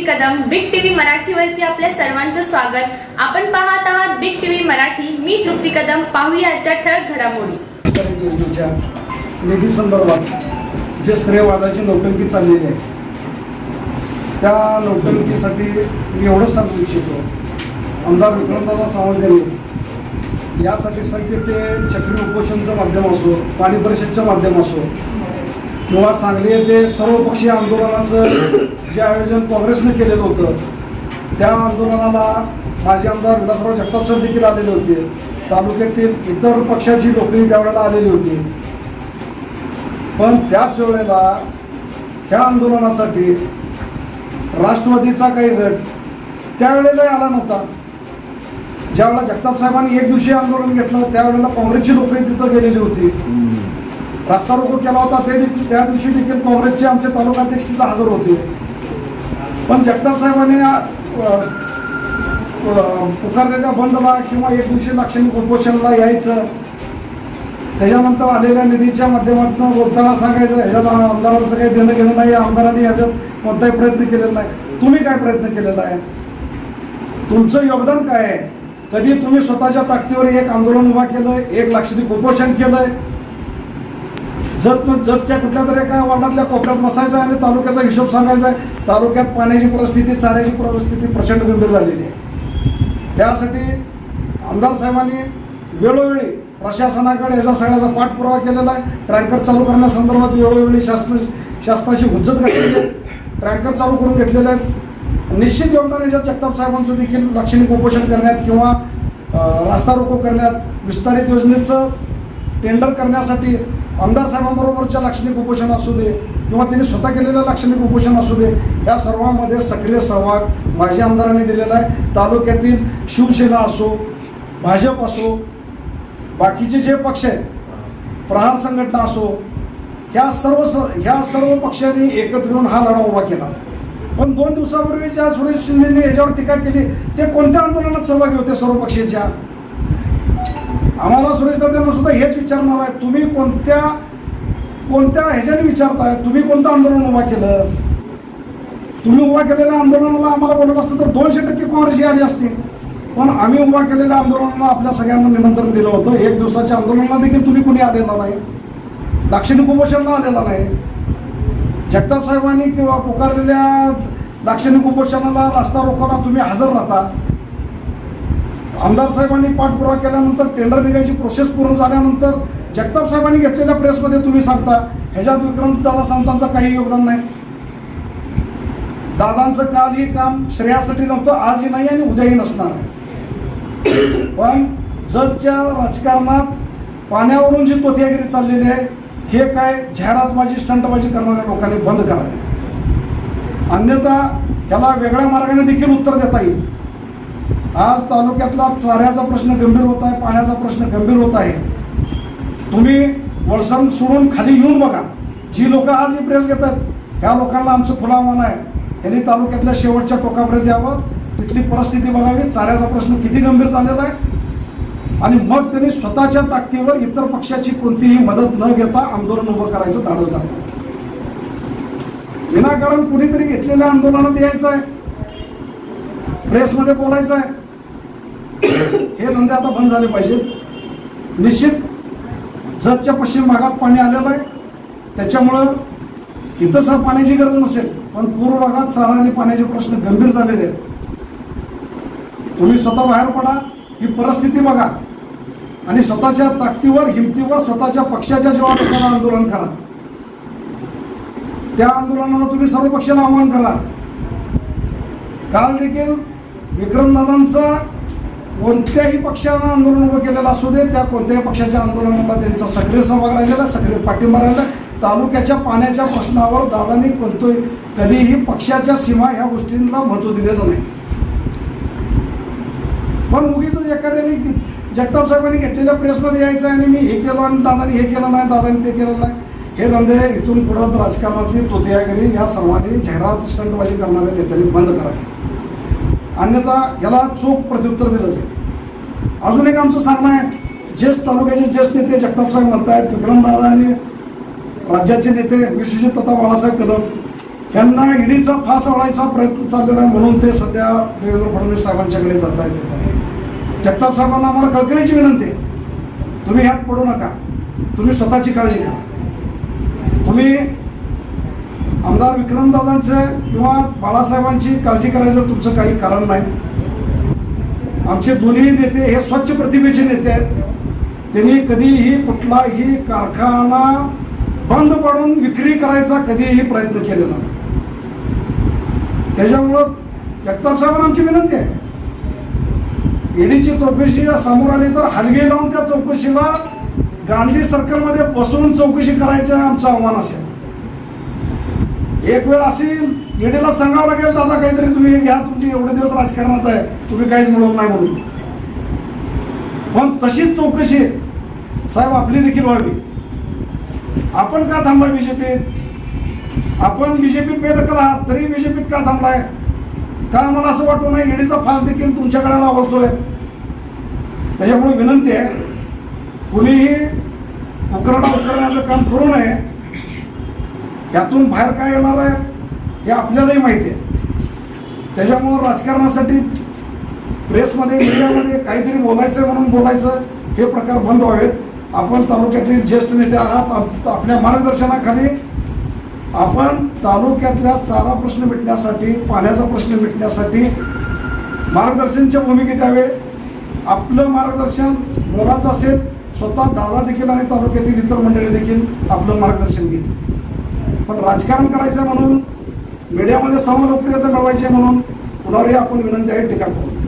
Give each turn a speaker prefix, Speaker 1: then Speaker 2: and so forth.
Speaker 1: तृप्ती Kadam big TV मराठीवरती आपल्या सर्वांचं स्वागत. आपण पाहत आहात बिग टीव्ही मराठी. मी तृप्ती कदम. पाहूया आजच्या ठळक घडामोडी.
Speaker 2: योजनेच्या निधी संदर्भात जे श्रेयवादाची नौटंकी चाललेली आहे त्या नौटंकीसाठी मी एवढंच सांगू इच्छितो. आमदार विक्रमदादा सावंत यांनी यासाठी सांगितले ते चक्री उपोषणचं माध्यम असो पाणी परिषदचं माध्यम असो किंवा सांगली येथे सर्वपक्षीय आंदोलनाचं जे आयोजन काँग्रेसनं केलेलं होतं त्या आंदोलनाला माजी आमदार विलासराव जगताप देखील आलेले होते. तालुक्यातील इतर पक्षाची लोकही त्यावेळेला आलेली होती. पण त्याच वेळेला ह्या आंदोलनासाठी राष्ट्रवादीचा काही गट त्यावेळेलाही आला नव्हता. ज्यावेळेला जगताप साहेबांनी एक दिवशी आंदोलन घेतलं त्यावेळेला काँग्रेसची लोकही तिथं गेलेली होती. रास्ता रोको केला होता ते देखील त्या दिवशी देखील काँग्रेसचे आमचे तालुकाध्यक्ष तिथं हजर होते. पण जगताप साहेबांनी पुकारलेल्या बंदला किंवा एक दिवशी लाक्षणिक उपोषणला यायचं त्याच्यानंतर आलेल्या निधीच्या माध्यमातून बोलताना सांगायचं ह्याच्यात आमदारांचं काही देणं घेणं नाही आमदारांनी ह्याच्यात कोणताही प्रयत्न केलेला नाही. तुम्ही काय प्रयत्न केलेला आहे? तुमचं योगदान काय आहे? कधी तुम्ही स्वतःच्या ताकदीवर एक आंदोलन उभा केलं एक लाक्षणिक उपोषण केलंय जत जतच्या कुठल्या तरी एका वार्डातल्या कोपऱ्यात बसायचं आणि तालुक्याचा हिशोब सांगायचा आहे तालुक्यात पाण्याची परिस्थिती चाऱ्याची परिस्थिती प्रचंड गंभीर झालेली आहे. त्यासाठी आमदार साहेबांनी वेळोवेळी प्रशासनाकडे याचा सगळ्याचा पाठपुरावा केलेला आहे. ट्रँकर चालू करण्यासंदर्भात वेळोवेळी शासन शासनाशी हुज्जत घातलेली आहे. ट्रँकर चालू करून घेतलेले आहेत. निश्चित योगदान याच्यात जगताप साहेबांचं देखील लाक्षणिक उपोषण करण्यात किंवा रास्ता रोको करण्यात विस्तारित योजनेचं टेंडर करण्यासाठी आमदार साहेबांबरोबरच्या लाक्षणिक उपोषण असू दे किंवा त्यांनी स्वतः केलेलं लाक्षणिक उपोषण असू दे या सर्वांमध्ये सक्रिय सहभाग माजी आमदारांनी दिलेला आहे. तालुक्यातील शिवसेना असो भाजप असो बाकीचे जे पक्ष आहेत प्रहार संघटना असो ह्या सर्व स- ह्या सर्व पक्षांनी एकत्र येऊन हा लढा उभा केला. पण दोन दिवसापूर्वी ज्या सुरेश शिंदेने याच्यावर टीका केली ते कोणत्या आंदोलनात सहभागी होते सर्व पक्षाच्या? आम्हाला सुरेश दादांना सुद्धा हेच विचारणार आहे तुम्ही कोणत्या कोणत्या ह्याच्याने विचारताय? तुम्ही कोणतं आंदोलन उभा केलं? तुम्ही उभा केलेल्या आंदोलनाला आम्हाला बोलत असतं तर दोनशे टक्के काँग्रेस आली असतील पण आम्ही उभा केलेल्या आंदोलनाला आपल्या सगळ्यांना निमंत्रण दिलं होतं. एक दिवसाच्या आंदोलनाला देखील तुम्ही कुणी आलेला नाही. दाक्षिणी कुपोषणला आलेला नाही. जगताप साहेबांनी किंवा पुकारलेल्या दाक्षिणी उपोषणाला रास्ता रोकोला तुम्ही हजर राहतात आमदार साहेबांनी पाठपुरावा केल्यानंतर टेंडर निघायची प्रोसेस पूर्ण झाल्यानंतर जगताप साहेबांनी घेतलेल्या प्रेसमध्ये तुम्ही सांगता ह्याच्यात विक्रम दादा सावंतांचं काही योगदान नाही. दादांचं काल हे काम श्रेयासाठी नव्हतं आजही नाही आणि उद्याही नसणार आहे. पण जगच्या राजकारणात पाण्यावरून जी तोतियागिरी चाललेली आहे हे काय जाहिरातबाजी स्टंटबाजी करणाऱ्या लोकांनी बंद करावी. अन्यथा ह्याला वेगळ्या मार्गाने देखील उत्तर देता येईल. आज तालुक्यातला चाऱ्याचा प्रश्न गंभीर होत आहे पाण्याचा प्रश्न गंभीर होत आहे. तुम्ही वळसण सोडून खाली येऊन बघा. जी लोक आज ही प्रेस घेत आहेत ह्या लोकांना आमचं खुला आव्हान आहे त्यांनी तालुक्यातल्या शेवटच्या टोकापर्यंत यावं. तिथली परिस्थिती बघावी. चाऱ्याचा प्रश्न किती गंभीर झालेला आहे. आणि मग त्यांनी स्वतःच्या ताकदीवर इतर पक्षाची कोणतीही मदत न घेता आंदोलन उभं करायचं धाडस दाखवलं विनाकारण कुणीतरी घेतलेल्या आंदोलनात यायचं आहे. प्रेसमध्ये बोलायचं आहे. हे धंदे आता बंद झाले पाहिजेत निश्चित जतच्या पश्चिम भागात पाणी आलेलं आहे. त्याच्यामुळं इथं सर पाण्याची गरज नसेल पण पूर्व भागात चारा आणि पाण्याचे प्रश्न गंभीर झालेले आहेत. तुम्ही स्वतः बाहेर पडा ही परिस्थिती बघा. आणि स्वतःच्या ताकदीवर हिमतीवर स्वतःच्या पक्षाच्या जीवावर आंदोलन करा. त्या आंदोलनाला तुम्ही सर्व पक्षाला आव्हान करा. काल देखील विक्रमदादांचा कोणत्याही पक्षानं आंदोलन उभं केलेलं असू दे त्या कोणत्याही पक्षाच्या आंदोलनाला त्यांचा सक्रिय सहभाग राहिलेला सक्रिय पाठिंबा राहिला तालुक्याच्या पाण्याच्या प्रश्नावर दादांनी कोणतोही कधीही पक्षाच्या सीमा ह्या गोष्टींना महत्त्व दिलेलं नाही. पण उगीच एखाद्याने जगताप साहेबांनी घेतलेल्या प्रेसमध्ये यायचं आहे आणि मी हे केलं आणि दादानी हे केलं नाही दादानी ते केलं नाही. हे धंदे इथून पुढं राजकारणातली तोतियागिरी या सर्वांनी जाहिरात स्टंटबाजी करणाऱ्या नेत्यांनी बंद करावी. अन्यथा याला चोख प्रत्युत्तर दिलं जाईल. अजून एक आमचं सांगणं आहे ज्येष्ठ तालुक्याचे ज्येष्ठ नेते जगताप साहेब म्हणतायत विक्रमदादा आणि राज्याचे नेते विश्वजित तथा बाळासाहेब कदम यांना ईडीचा फास आवडायचा प्रयत्न चाललेला आहे म्हणून ते सध्या देवेंद्र फडणवीस साहेबांच्याकडे जात आहेत येत आहे जगताप साहेबांना आम्हाला कळकळीची विनंती आहे. तुम्ही ह्यात पडू नका. तुम्ही स्वतःची काळजी घ्या. तुम्ही आमदार विक्रमदादांचं किंवा बाळासाहेबांची काळजी करायचं तुमचं काही कारण नाही. आमचे दोन्ही नेते हे स्वच्छ प्रतिभेचे नेते आहेत. त्यांनी कधीही कुठलाही कारखाना बंद पडून विक्री करायचा कधीही प्रयत्न केलेला नाही. त्याच्यामुळं जगताप साहेबांना आमची विनंती आहे. ईडीची चौकशी समोर आली तर हलगे लावून त्या चौकशीला गांधी सर्कलमध्ये बसवून चौकशी करायचं आमचं आव्हान असेल. एक वेळ अशी ईडीला सांगावं लागेल दादा काहीतरी तुम्ही घ्या तुमची एवढे दिवस राजकारणात आहे तुम्ही काहीच मिळवून नाही म्हणून. पण तशीच चौकशी साहेब आपली देखील व्हावी. आपण का थांबलाय बीजेपीत? आपण बीजेपीत बेदखल आहात तरी बीजेपीत का थांबलाय? का आम्हाला असं वाटू नाही ईडीचा फास देखील तुमच्याकडे आवडतोय? त्याच्यामुळे विनंती आहे कुणीही उकरडा उकरण्याचं काम करू नये यातून बाहेर काय येणार आहे हे आपल्यालाही माहिती आहे. त्याच्यामुळं राजकारणासाठी प्रेसमध्ये मीडियामध्ये काहीतरी बोलायचं म्हणून बोलायचं हे प्रकार बंद व्हावेत. आपण तालुक्यातील ज्येष्ठ नेते आहात आप- आपल्या मार्गदर्शनाखाली आपण तालुक्यातल्या चारा प्रश्न मिटण्यासाठी पाण्याचा प्रश्न मिटण्यासाठी मार्गदर्शनच्या भूमिकेत द्यावे आपलं मार्गदर्शन मोलाचं असेल स्वतः दादा देखील आणि तालुक्यातील इतर मंडळी देखील आपलं मार्गदर्शन घेतील. पण राजकारण करायचं म्हणून मीडियामध्ये समलोकप्रियता लोकप्रियता मिळवायची म्हणून कुणावरही आपण विनंती आहे टीका करू.